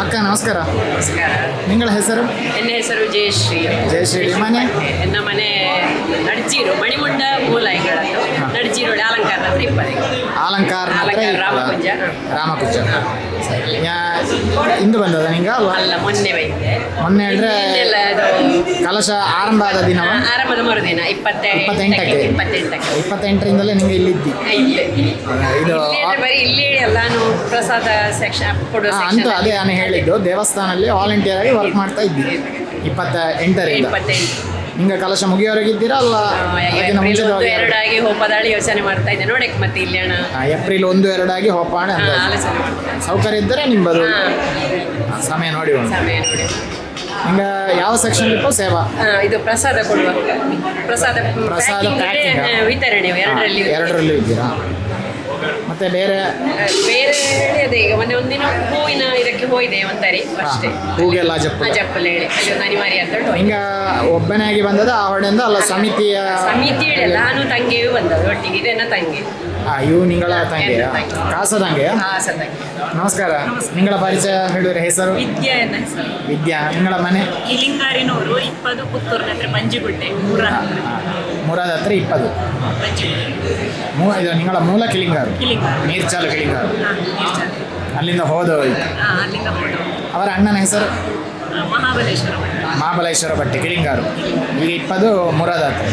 ಅಕ್ಕ ನಮಸ್ಕಾರ. ನಮಸ್ಕಾರ. ನಿಂಗಳ ಹೆಸರು? ನನ್ನ ಹೆಸರು ಜಯಶ್ರೀ. ಜಯಶ್ರೀ. ಮನೆ? ನನ್ನ ಮನೆ ನಡ್ಜೀರು ಮಣಿಮುಂಡ ಮೂಲೈಗಳದ್ದು ನಡ್ಜೀರು ಅಲಂಕಾರ ಹತ್ರ ಇಪ್ಪದೆ ಅಲಂಕಾರ ರಾಮಕುಂಜ ರಾಮಕುಂಜ ಇಂದು ಬಂದದ ನಿಂಗ ಅಲ್ಲ ಮೊನ್ನೆ ಬೈತೆ ಮೊನ್ನೆ ಅಂದ್ರೆ ಕಲಶ ಆರಂಭ ಆದ ದಿನವ? ಆ, ಆರಂಭದ ಮರುದಿನ ಇಪ್ಪತ್ತ ಇಪ್ಪತ್ತೆಂಟಕ್ಕೆ. ಇಪ್ಪತ್ತೆಂಟಕ್ಕೆ. ಇಪ್ಪತ್ತೆಂಟರಿಂದಲೇ ನಿಂಗೆ ಇಲ್ಲಿದ್ದಿ ಇಲ್ಲೇ. ಇದು ಬರೀ ಇಲ್ಲಿ ಎಲ್ಲಾನು ಪ್ರಸಾದ ಸೆಕ್ಷನ್ ಕೊಡೋ ಅಂತ ಅದೇ ನಾನು ಹೇಳಿದ್ದು ದೇವಸ್ಥಾನದಲ್ಲಿ ವಾಲಂಟಿಯರ್ ಆಗಿ ವರ್ಕ್ ಮಾಡ್ತಾ ಇದ್ದಿ ಇಪ್ಪತ್ತ ಎಂಟರಿಂದ ಇಪ್ಪತ್ತೆಂಟು. ನಿಂಗೆ ಕಲಶ ಮುಗಿಯೋವರೆಗಿದ್ದೀರಾ ಅಲ್ಲ? ಅದಕ್ಕಿಂತ ಮುಂಚಿತವಾಗಿ ಎರಡಾಗಿ ಹೋಪದಾಳಿ ಯೋಚನೆ ಮಾಡ್ತಾ ಇದ್ದೆ. ನೋಡಕ್ಕೆ ಮತ್ತೆ ಇಲ್ಲಿ ಏಪ್ರಿಲ್ ಒಂದು ಎರಡಾಗಿ ಹೋಪಾಣ ಅಂತ ಆಲೋಚನೆ ಮಾಡ್ತಾ ಸೌಕರ್ಯ ಇದ್ದರೆ ನಿಂಬದು ಹಾ, ಸಮಯ ನೋಡಿ ಹಿಂಗ ಸಮಯ ನೋಡಿ. ನಿಂಗೆ ಯಾವ ಸೆಕ್ಷನ್ ಇಪ್ಪು ಸೇವಾ? ಆ, ಇದು ಪ್ರಸಾದ ಕೊಡುವ. ಪ್ರಸಾದ ಪ್ರಸಾದ packing ಆ? ವಿತರಣೆ ಎರಡರಲ್ಲಿ ಎರಡರಲ್ಲಿ ಇದ್ದೀರಾ? ಮತ್ತೆ ಬೇರೆ? ಬೇರೆ ಅದೇ ಈಗ ಮೊನ್ನೆ ಒಂದಿನ ಹೂವಿನ ಇದಕ್ಕೆ ಹೋಯ್ದೆ ಒಂದ್ಸರಿ ಅಷ್ಟೇ ಹಾ, ಹೂಗೆಲ್ಲ ಜಪ್ಪು ಆ, ಜಪ್ಪಲು ಹೇಳಿ ಒಂದು ಅನಿವಾರ್ಯ ಅಂತ ಉಂಟು. ಹಿಂಗ ಒಬ್ಬನೇ ಆಗಿ ಬಂದದ ಆ ಹೊಡೆಯಿಂದ ಅಲ್ಲ ಸಮಿತಿಯ ಸಮಿತಿ ಹೇಳಿ ನಾನು ತಂಗಿಯೂ ಬಂದದ್ದು ಒಟ್ಟಿಗೆ ಇದನ್ನ ತಂಗಿ? ಆ, ಇವು ನಿಂಗಳ ತಂಗಿಯ? ತಂಗಿ. ಕಾಸ ತಂಗಿಯ? ಆ ತಂಗಿ. ನಮಸ್ಕಾರ. ನಿಂಗಳ ಪರಿಚಯ ಹೇಳಿದ್ರೆ ಹೆಸರು? ವಿದ್ಯಾ ಎನ್ನ ಹೆಸರು ವಿದ್ಯಾ. ನಿಂಗಳ ಮನೆ? ಇಲಿಂಗಾರಿನವರು ಇಪ್ಪದು ಪುತ್ತೂರು ಹತ್ರ ಮೂರಾದ ಮುರಾದ ಹತ್ರ ಇಪ್ಪದು. ಪಂಜಿಗುಡ್ಡೆ ಮೂ ಇದು ನಿಂಗಳ ಮೂಲ ಕಿಲಿಂಗಾರು. ಕಿಲಿಂಗಾರು. ನೀರ್ಚಾಲು ಚಾಲು ಹಾ, ನೀರ್ಚಾಲೆ. ಅಲ್ಲಿಂದ ಹೋದ ಅವರ ಅಣ್ಣನ ಹೆಸರು? ಮಹಾಬಲೇಶ್ವರ ಭಟ್ಟಿ ಕಿಳಿಂಗಾರು ಈಗ ಇಪ್ಪದು ಮುರಾದ ಹತ್ರ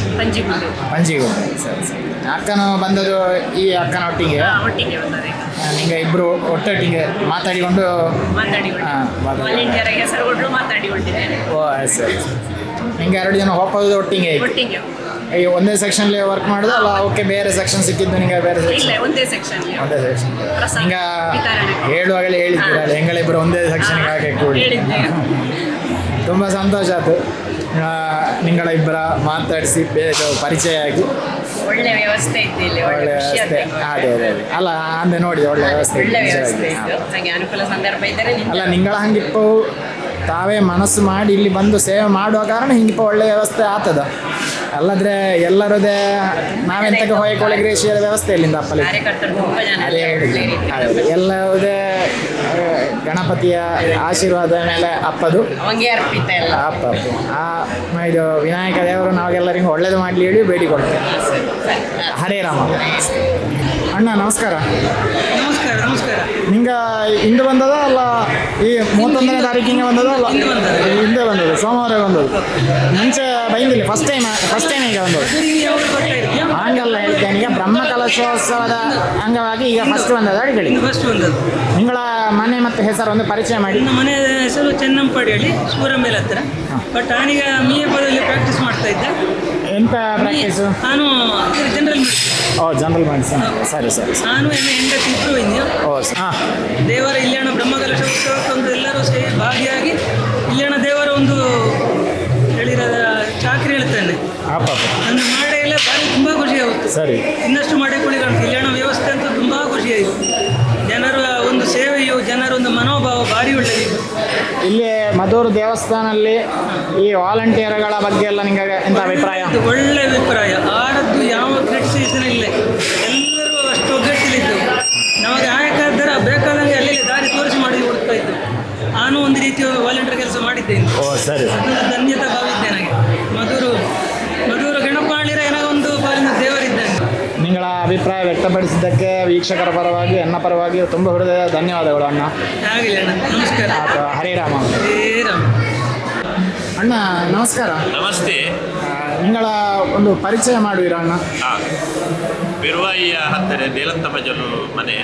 ಪಂಜಿಗುಡ್ಡೆ. ಸರಿ ಸರಿ. ಅಕ್ಕನು ಬಂದದ್ದು ಈ ಅಕ್ಕನ ಒಟ್ಟಿಗೆ? ಹಾ, ಇಬ್ಬರು ಒಟ್ಟೊಟ್ಟಿಗೆ ಮಾತಾಡಿಕೊಂಡು? ಓ ಸರಿ ನಿಂಗೆ ಎರಡು ಜನ ಹೋಗೋದು ಒಟ್ಟಿಗೆ? ಆಯ್ತು ಒಂದೇ ಸೆಕ್ಷನ್ ಸೆಕ್ಷನ್ಲಿ ವರ್ಕ್ ಮಾಡೋದು ಅಲ್ಲ ಓಕೆ ಬೇರೆ ಸೆಕ್ಷನ್ ಸಿಕ್ಕಿದ್ದು ನಿಮಗೆ ಬೇರೆ ಇಲ್ಲ ಸೆಕ್ಷನ್ ಒಂದೇ ಸೆಕ್ಷನ್ ಒಂದೇ ಸೆಕ್ಷನ್ ಪ್ರಸಾದ ಹಿಂಗ ವಿತರಣೆ. ಹೇಳುವಾಗಲೇ ಹೇಳಿದ್ದೀರಲ್ಲ ಹೆಂಗಳಿಬ್ಬರು ಒಂದೇ ಸೆಕ್ಷನ್ಗೆ ಹಾಕಿ ಕೂಡಿ. ಹೇಳಿದ್ದೆ. ತುಂಬ ಸಂತೋಷ ಆಯ್ತು. ನಿಂಗಳ ಇಬ್ಬರ ಮಾತಾಡಿಸಿ ಬೇರೆ ಪರಿಚಯ ಆಗಿ ಒಳ್ಳೆ ವ್ಯವಸ್ಥೆ ಇತ್ತು ಇಲ್ಲಿ ಒಳ್ಳೆ ಒಳ್ಳೆ ಖುಷಿ ವ್ಯವಸ್ಥೆ. ಅದೇ ಅದೇ ಅದೇ. ಅಲ್ಲ ಅಂದೆ ನೋಡಿ ಒಳ್ಳೆ ವ್ಯವಸ್ಥೆ ಒಳ್ಳೆ ವ್ಯವಸ್ಥೆ ನಿಜವಾಗಿ. ಇತ್ತು. ಹಾಗೆ ಅನುಕೂಲ ಸಂದರ್ಭ ಇದ್ದರೆ ಅಲ್ಲ ನಿಂಗಳ ಹಂಗಿಪ್ಪು ತಾವೇ ಮನಸ್ಸು ಮಾಡಿ ಇಲ್ಲಿ ಬಂದು ಸೇವೆ ಮಾಡುವ ಕಾರಣ ಹಿಂಗಿಪ್ಪ ಒಳ್ಳೆ ವ್ಯವಸ್ಥೆ ಆಗ್ತದ. ಅಲ್ಲದ್ರೆ ಎಲ್ಲರದೇ ನಾವೆಂತಕ್ಕೆ ಹೊಯ್ಕೊಳ್ಳಿ ಗ್ರೇಷಿಯದ ವ್ಯವಸ್ಥೆ ಇಲ್ಲಿಂದ ಅಪ್ಪಲ್ಲಿ ಕಾರ್ಯಕರ್ತರು ತುಂಬಾ ಜನ ಅದೇ ಇದ್ದಾರೆ. ಗಣಪತಿಯ ಆಶೀರ್ವಾದ ಮೇಲೆ ಅಪ್ಪದು. ಅವಂಗೆ ಅರ್ಪಿತ ಎಲ್ಲ. ಅಪ್ಪ ಅಪ್ಪ. ಆ ಇದು ವಿನಾಯಕ ದೇವರು ನಾವೆಲ್ಲರಿಗೂ ಒಳ್ಳೇದು ಮಾಡಲಿ ಹೇಳಿ ಬೇಡಿಕೊಳ್ತೇವೆ ಹರೇ ರಾಮ. ಅಣ್ಣ ನಮಸ್ಕಾರ. ನಮಸ್ಕಾರ ನಮಸ್ಕಾರ. ನಿಂಗ ಇಂದು ಬಂದದ ಅಲ್ಲ ಈ ಮೂವತ್ತೊಂದನೇ ತಾರೀಕಿಗೆ ಬಂದದ ಅಲ್ಲ? ಹಿಂದೆ ಬಂದದ್ದು. ಸೋಮವಾರ ಬಂದದ್ದು. ಮುಂಚೆ ಬೈಂದಿಲ್ಲ ಫಸ್ಟ್ ಟೈಮ್ ಫಸ್ಟ್ ಟೈಮ್ ಈಗ ಬಂದದ್ದು. ಹಂಗಲ್ಲ ಹೇಳ್ತೇನೆ ಈಗ ಬ್ರಹ್ಮ ಕಲಶೋತ್ಸವದ ಅಂಗವಾಗಿ ಈಗ ಫಸ್ಟ್ ಬಂದದ ಅಡಿಗಳಿ. ಫಸ್ಟ್ ಬಂದದ್ದು. ನಿಂಗಳ ಮನೆ ಮತ್ತು ಹೆಸರು ಒಂದು ಪರಿಚಯ ಮಾಡಿ. ನಮ್ಮ ಮನೆ ಹೆಸರು ಚೆನ್ನಂಪಾಡಿಯಲ್ಲಿ ಮೇಲೆ ಹತ್ರ ಬಟ್ ನಾನೀಗ ಮಿ ಎಫ್ದಲ್ಲಿ ಪ್ರಾಕ್ಟೀಸ್ ಮಾಡ್ತಾ ಇದ್ದೆ. ಎಂತ ಪ್ರಾಕ್ಟೀಸು ನಾನು ಜನರಲ್ ಓ ಜನರಲ್ ಮಾಡಿ ಸರಿ ಸರಿ ನಾನು ಎಮ್ಮೆ ಹೆಂಡತಿ ಇಬ್ಬರು ಇದ್ದೀನಿ ಓ ಹಾಂ. ದೇವರ ಇಲ್ಯಾಣ ಬ್ರಹ್ಮಕಲಶ ಉತ್ಸವಕ್ಕೆ ಒಂದು ಎಲ್ಲರೂ ಸೇರಿ ಭಾಗಿಯಾಗಿ ಇಲ್ಯಾಣ ದೇವರ ಒಂದು ಹೇಳಿರೋದ ಚಾಕ್ರಿ ಹೇಳ್ತಾನೆ. ನನ್ನ ಮಾಡೇ ಇಲ್ಲ ಭಾರಿ ತುಂಬ ಖುಷಿ ಆಗುತ್ತೆ. ಸರಿ. ಇನ್ನಷ್ಟು ಮಾಡಿಕೊಳ್ಳಿ ಇಲ್ಲಿ ದೇವಸ್ಥಾನದಲ್ಲಿ ಈ ವಾಲಂಟಿಯರ್ಗಳ ಬಗ್ಗೆ ಎಲ್ಲ ನಿಮಗೆ ಎಂತ ಅಭಿಪ್ರಾಯ? ಒಳ್ಳೆ ಅಭಿಪ್ರಾಯ. ಆಡದ್ದು ಯಾವ ಕ್ರಿಟಿಸೇಷನ್ ಇಲ್ಲ. ಎಲ್ಲರೂ ಅಷ್ಟು ಒಗ್ಗಟ್ಟಿಲಿದ್ದು ನಮಗೆ ಆಯಕಾದರ ಬೇಕಾದಂಗೆ ಅಲ್ಲಿ ದಾರಿ ತೋರಿಸಿ ಮಾಡಿ ಕೊಡ್ತಾ ಇದ್ದು ನಾನು ಒಂದು ರೀತಿಯ ವಾಲಂಟಿಯರ್ ಕೆಲಸ ಮಾಡಿದ್ದೇನೆ. ಓ ಸರಿ. ಸರಿ ಧನ್ಯತೆ ಅಭಿಪ್ರಾಯ ವ್ಯಕ್ತಪಡಿಸಿದ್ದಕ್ಕೆ ವೀಕ್ಷಕರ ಪರವಾಗಿ ಎನ್ನ ಪರವಾಗಿ ತುಂಬ ಹೃದಯ ಧನ್ಯವಾದಗಳು ಅಣ್ಣ. ಆಗಿಲ್ಲ ಅಣ್ಣ ನಮಸ್ಕಾರ. ಆತ ಹರೇ ರಾಮ. ಅಣ್ಣ ನಮಸ್ಕಾರ. ನಮಸ್ತೆ. ನಿಂಗಳ ಒಂದು ಪರಿಚಯ ಮಾಡುವಿರ ಅಣ್ಣ? ಬಿರುವಾಯಿಯ ಹತ್ತಿರ ದೇಲಂತಮಜಲು ಮನೆ.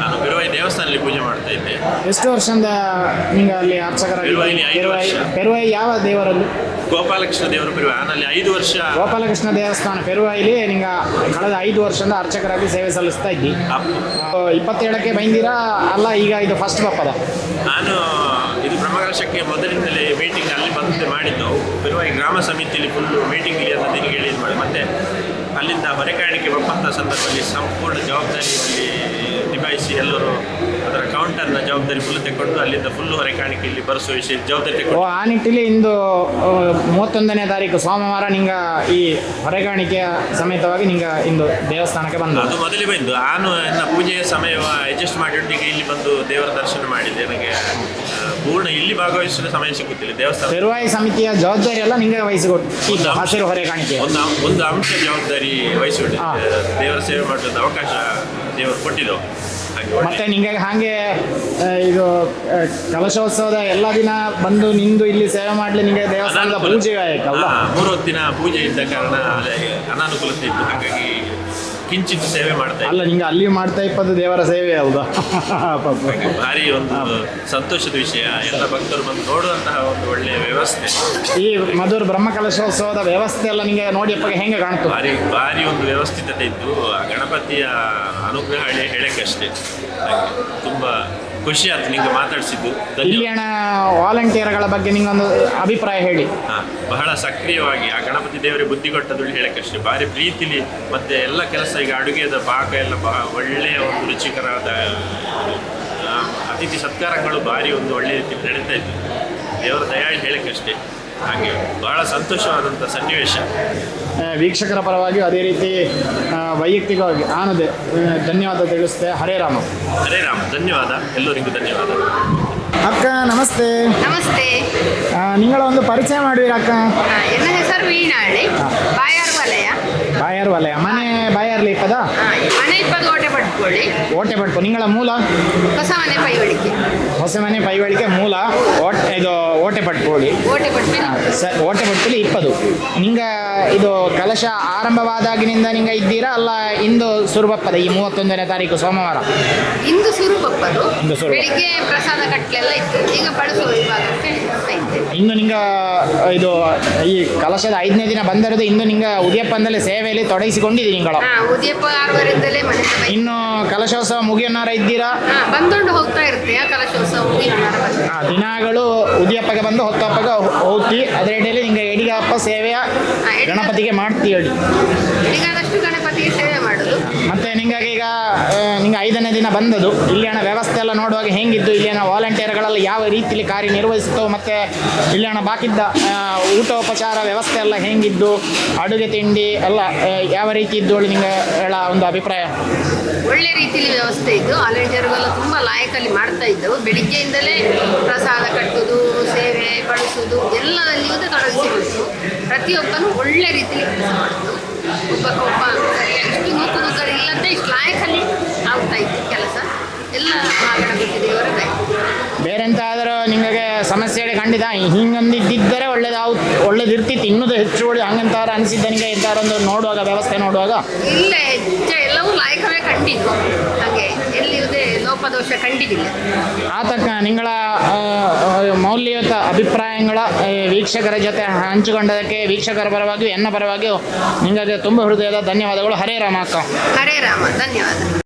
ನಾನು ಬಿರುವಾಯಿ ದೇವಸ್ಥಾನದಲ್ಲಿ ಪೂಜೆ ಮಾಡ್ತಾ ಇದ್ದೆ. ಎಷ್ಟು ವರ್ಷದಿಂದ ನಿಂಗೆ ಅಲ್ಲಿ ಅರ್ಚಕರಾಗಿ ಐದು ವರ್ಷ. ಪೆರುವಾಯಿ ಯಾವ ದೇವರಲ್ಲಿ? ಗೋಪಾಲಕೃಷ್ಣ ದೇವರು ಬಿರುವಾಯಿ ನಾನಲ್ಲಿ ಐದು ವರ್ಷ. ಗೋಪಾಲಕೃಷ್ಣ ದೇವಸ್ಥಾನ ಪೆರುವಾಯಿಲಿ ನಿಂಗೆ ಕಳೆದ ಐದು ವರ್ಷದಿಂದ ಅರ್ಚಕರಾಗಿ ಸೇವೆ ಸಲ್ಲಿಸ್ತಾ ಇದ್ದಿ. ಆ, ಇಪ್ಪತ್ತೇಳಕ್ಕೆ ಬಂದಿರಾ? ಅಲ್ಲ ಈಗ ಇದು ಫಸ್ಟ್ ಬಪ್ಪದ ನಾನು ಇದು ಬ್ರಹ್ಮಕಲಶಕ್ಕೆ ಮೊದಲಿಂದಲೇ ಮೀಟಿಂಗ್ ಅಲ್ಲಿ ಬಂದು ಮಾಡಿದ್ದು. ಬಿರುವಾಯಿ ಗ್ರಾಮ ಸಮಿತಿಯಲ್ಲಿ ಫುಲ್ಲು ಮೀಟಿಂಗ್ ಇಲ್ಲಿ ಅಂತ ದಿನಗಳು ಇದು ಮಾಡಿ. ಮತ್ತೆ ಅಲ್ಲಿಂದ ಹೊರೆಕಾಣಿಕೆ ಬಪ್ಪಂತ ಸಂದರ್ಭದಲ್ಲಿ ಸಂಪೂರ್ಣ ಜವಾಬ್ದಾರಿಯಲ್ಲಿ ನಿಭಾಯಿಸಿ ಎಲ್ಲರೂ ಅದರ ಕೌಂಟರ್ನ ಜವಾಬ್ದಾರಿ ಫುಲ್ ತೆಕ್ಕೊಂಡು ಅಲ್ಲಿಂದ ಫುಲ್ ಹೊರೆ ಕಾಣಿಕೆ ಇಲ್ಲಿ ಬರೆಸುವ ವಿಷಯ ಜವಾಬ್ದಾರಿ ಓ ತೆಕ್ಕೊಂಡು ಆ ನಿಟ್ಟಿನಲ್ಲಿ ಇಂದು ಆ, ಮೂವತ್ತೊಂದನೇ ತಾರೀಕು ಸೋಮವಾರ ನಿಂಗ ಈ ಹೊರೆಗಾಣಿಕೆಯ ಸಮೇತವಾಗಿ ನಿಂಗ ಇಂದು ದೇವಸ್ಥಾನಕ್ಕೆ ಬಂದ. ಅದು ಮೊದಲೇ ಬಂದು. ನಾನು ನನ್ನ ಪೂಜೆಯ ಸಮಯ ಅಡ್ಜಸ್ಟ್ ಮಾಡಿಟ್ಟಿಗೆ ಇಲ್ಲಿ ಬಂದು ದೇವರ ದರ್ಶನ ಮಾಡಿದೆ. ನನಗೆ ಆ, ಪೂರ್ಣ ಇಲ್ಲಿ ಭಾಗವಹಿಸಲು ಸಮಯ ಸಿಗುತ್ತಿಲ್ಲ ದೇವಸ್ಥಾನ. ಪೆರುವಾಯಿ ಸಮಿತಿಯ ಜವಾಬ್ದಾರಿ ಎಲ್ಲ ನಿಂಗೆ ವಹಿಸಿಕೊಟ್ಟು ಹಸಿರು ಹೊರೆಗಾಣಿಕೆ ಒಂದು ಅಂ- ಒಂದು ಅಂಶ ಜವಾಬ್ದಾರಿ ವಹಿಸಿಬಿಟ್ಟಿದೆ ಹಾ. ದೇವರ ಸೇವೆ ಮಾಡೋದು ಅವಕಾಶ ದೇವರು ಕೊಟ್ಟಿದ್ದವು ಮತ್ತೆ ನಿಂಗೆ ಹಾಗೆ ಇದು ಕಲಶೋತ್ಸವದ ಎಲ್ಲ ದಿನ ಬಂದು ನಿಂದು ಇಲ್ಲಿ ಸೇವೆ ಮಾಡ್ಲಿ ನಿಮಗೆ ದೇವಸ್ಥಾನದ ಪೂಜೆ ಆಯ್ತಲ್ಲ ಮೂರು ದಿನ ಪೂಜೆ ಇದ್ದ ಕಾರಣ ಅನಾನುಕೂಲತೆ ಇತ್ತು. ಹಾಗಾಗಿ ಕಿಂಚಿತ್ ಸೇವೆ ಮಾಡ್ತಾ ಅಲ್ಲ ನಿಂಗೆ ಅಲ್ಲಿ ಮಾಡ್ತಾ ಇಪ್ಪತ್ತು ದೇವರ ಸೇವೆ ಹೌದಾ ಪಾಪ. ಭಾರಿ ಒಂದು ಸಂತೋಷದ ವಿಷಯ. ಎಲ್ಲ ಭಕ್ತರು ಬಂದು ನೋಡುವಂತಹ ಒಂದು ಒಳ್ಳೆಯ ವ್ಯವಸ್ಥೆ. ಈ ಮಧುರ ಬ್ರಹ್ಮ ಕಲಶೋತ್ಸವದ ವ್ಯವಸ್ಥೆ ಎಲ್ಲ ನಿಂಗೆ ಅಪ್ಪ ಹೆಂಗೆ ಕಾಣ್ತು? ಭಾರಿ ಭಾರಿ ಒಂದು ವ್ಯವಸ್ಥಿತತೆ ಇದ್ದು ಆ ಗಣಪತಿಯ ಅನುಗ್ರಹ ಹೇಳಿ ಹೇಳಕ್ಕಷ್ಟೇ ತುಂಬ ಖುಷಿ ಆಯ್ತು ನಿಂಗೆ ಮಾತಾಡಿಸಿದ್ದು. ಧನ್ಯವಾದ. ಇಲ್ಲಿಯಣ ವಾಲಂಟಿಯರ್ಗಳ ಬಗ್ಗೆ ನಿಂಗೊಂದು ಅಭಿಪ್ರಾಯ ಹೇಳಿ. ಹಾ, ಬಹಳ ಸಕ್ರಿಯವಾಗಿ ಆ ಗಣಪತಿ ದೇವರಿಗೆ ಬುದ್ಧಿ ಕೊಟ್ಟದ್ದು ಹೇಳಕ್ಕಷ್ಟೇ ಭಾರಿ ಪ್ರೀತಿಲಿ ಮತ್ತೆ ಎಲ್ಲ ಕೆಲಸ ಈಗ ಅಡುಗೆದ ಪಾಕ ಎಲ್ಲ ಬಹಳ ಒಳ್ಳೆಯ ಒಂದು ರುಚಿಕರವಾದ ಆ, ಅತಿಥಿ ಸತ್ಕಾರಗಳು ಭಾರಿ ಒಂದು ಒಳ್ಳೆಯ ರೀತಿ ನಡೀತಾ ಇತ್ತು ದೇವರ ದಯಾಳಿ ಹೇಳಕ್ಕಷ್ಟೇ ಹಾಗೆ ಬಹಳ ಸಂತೋಷವಾದಂಥ ಸನ್ನಿವೇಶ. ವೀಕ್ಷಕರ ಪರವಾಗಿ ಅದೇ ರೀತಿ ವೈಯಕ್ತಿಕವಾಗಿ ಆನದೆ ಧನ್ಯವಾದ ತಿಳಿಸ್ತೆ. ಹರೇ ರಾಮ. ಹರೇ ರಾಮ. ಧನ್ಯವಾದ. ಎಲ್ಲರಿಗೂ ಧನ್ಯವಾದ. ಅಕ್ಕ ನಮಸ್ತೆ. ನಮಸ್ತೆ. ಆ, ನಿಂಗಳ ಒಂದು ಪರಿಚಯ ಮಾಡುವಿರ ಅಕ್ಕ. ಎಲ್ಲ ಹೆಸರು ವೀಣಾಳಿ ಬಾಯರ್ ವಲಯ ಬಾಯರ್ ವಲಯ ಮನೆ ಬಾಯರ್ಲಿ ಇಪ್ಪದ ಆ, ಮನೆ ಇಪ್ಪತ್ತು ಓಟೆ ಪಡ್ಕೊಳ್ಳಿ. ಓಟೆ ಪಟ್ಪು ನಿಂಗಳ ಮೂಲ? ಹೊಸ ಮನೆ ಪೈವಳಿಕೆ. ಹೊಸ ಮನೆ ಪೈವಳಿಕೆ ಮೂಲ. ಓಟ್ ಇದು ಓಟೆ ಪಡ್ಕೊಳ್ಳಿ. ಓಟೆ ಪಡ್ಕೊಳ್ಳಿ. ಸ ಓಟೆ ಪಟ್ಕೊಳ್ಳಿ ಇಪ್ಪದು ನಿಂಗ ಇದು ಕಲಶ ಆರಂಭವಾದಾಗಿನಿಂದ ನಿಂಗ ಇದ್ದೀರಾ? ಅಲ್ಲ ಇಂದು ಸುರುಬಪ್ಪದ ಈ ಮೂವತ್ತೊಂದನೇ ತಾರೀಕು ಸೋಮವಾರ? ಇಂದು ಸುರುಬಪ್ಪದು ಇಂದು ಸುರು. ಬೆಳಿಗ್ಗೆ ಪ್ರಸಾದ ಕಟ್ಲೆಲ್ಲ ಇತ್ತು. ಈಗ ಬಡಿಸುವ ಇನ್ನು ನಿಂಗ ಇದು ಈ ಕಲಶದ ಐದನೇ ದಿನ ಬಂದಿರೋದು ಇಂದು ನಿಂಗ ಉದಯಪ್ಪಂದಲ್ಲಿ ಸೇವೆಯಲ್ಲಿ ತೊಡಗಿಸಿಕೊಂಡಿದ್ದೀನಿ ನಿಂಗಳು. ಉದಯಪ್ಪ ಬೈ ಇನ್ನು ಕಲಶೋತ್ಸವ ಮುಗಿಯನ್ನಾರ ಇದ್ದೀರಾ? ಬಂದೊಂಡು ಹೋಗ್ತಾ ಇರ್ತೀಯ ಕಲಶೋತ್ಸವ ಆ ದಿನಗಳು ಉದಿಯಪ್ಪಗೆ ಬಂದು ಹೊತ್ತಪ್ಪಗೆ ಹೋಗ್ತಿ. ಅದ್ರ ಎಡೆಯಲ್ಲಿ ನಿಂಗೆ ಎಡಿಗಪ್ಪ ಸೇವೆಯ ಗಣಪತಿಗೆ ಮಾಡ್ತಿ ಹೇಳಿ. ಈಗಾದಷ್ಟು ಗಣಪತಿಗೆ ಸೇವೆ ಮಾಡುದು. ಮತ್ತೆ ನಿಂಗಾಗಿ ಈಗ ನಿಂಗೆ ಐದನೇ ದಿನ ಬಂದದು. ಇಲ್ಲಿನ ವ್ಯವಸ್ಥೆ ಎಲ್ಲ ನೋಡುವಾಗ ಹೆಂಗಿದ್ದು ಇಲ್ಲಿನ ವಾಲಂಟಿಯರ್ಗಳಲ್ಲಿ ಯಾವ ರೀತಿಯಲ್ಲಿ ಕಾರ್ಯನಿರ್ವಹಿಸಿತು ಮತ್ತೆ ಇಲ್ಲಿನ ಬಾಕಿದ್ದ ಊಟೋಪಚಾರ ವ್ಯವಸ್ಥೆ ಎಲ್ಲ ಹೆಂಗಿದ್ದು? ಅಡುಗೆ ತಿಂಡಿ ಎಲ್ಲ ಯಾವ ರೀತಿ ಇದ್ದು ಹೇಳಿ ನಿಂಗೆ ಹೇಳ ಒಂದು ಅಭಿಪ್ರಾಯ? ಒಳ್ಳೆ ರೀತಿಯಲ್ಲಿ ವ್ಯವಸ್ಥೆ ಇದ್ದು ವಾಲಂಟಿಯರ್ಗೆಲ್ಲ ತುಂಬ ಲಾಯಕಲ್ಲಿ ಮಾಡ್ತಾ ಇದ್ದವು. ಬೆಳಿಗ್ಗೆಯಿಂದಲೇ ಪ್ರಸಾದ ಕಟ್ಟುವುದು ಸೇವೆ ಬಳಸುವುದು ಎಲ್ಲದಲ್ಲಿಯೂ ತೊಡಗಿಸಿಕೊಳ್ತು ಪ್ರತಿಯೊಬ್ಬನು ಒಳ್ಳೆ ರೀತಿಯಲ್ಲಿ ಕೆಲಸ ಮಾಡಿದ್ರು ಸರಿಯಾಗಿ ಇಷ್ಟು ನೂಕು ನೂಕರು ಇಲ್ಲದೆ ಇಷ್ಟು ಲಾಯಕಲ್ಲಿ ಆಗ್ತಾ ಇತ್ತು ಕೆಲಸ. ಎಲ್ಲ ಬೇರೆಂತಾದರೂ ಗಣಪತಿ ದೇವರ ನಿಮಗೆ ಸಮಸ್ಯೆ ಖಂಡಿತ. ಹಿಂಗೊಂದಿದ್ದರೆ ಒಳ್ಳೇದು ಒಳ್ಳೇದಿರ್ತಿತ್ತು. ಇನ್ನೂ ಹೆಚ್ಚು ಒಳ್ಳೆ ಹಂಗಂತಾರ ಅನಿಸಿದ್ದ ನಿಮಗೆ ನೋಡುವಾಗ ವ್ಯವಸ್ಥೆ ನೋಡುವಾಗ? ಇಲ್ಲ ಹೆಚ್ಚ ಕಂಡಿದ್ದು ಹಾಗೆ ಎಲ್ಲಿಯುವುದೇ ಲೋಪದೋಷ ಕಂಡಿದ್ದಿಲ್ಲ ಆತಕ್ಕ ನಿಂಗಳ ಮೌಲ್ಯಯುತ ಅಭಿಪ್ರಾಯಗಳ ವೀಕ್ಷಕರ ಜೊತೆ ಹಂಚಿಕೊಂಡದಕ್ಕೆ ವೀಕ್ಷಕರ ಪರವಾಗಿಯೂ ಎನ್ನ ಪರವಾಗಿಯೂ ನಿಮಗೆ ತುಂಬ ಹೃದಯದ ಧನ್ಯವಾದಗಳು. ಹರೇ ರಾಮ ಅಕ್ಕ. ಹರೇ ರಾಮ ಧನ್ಯವಾದ.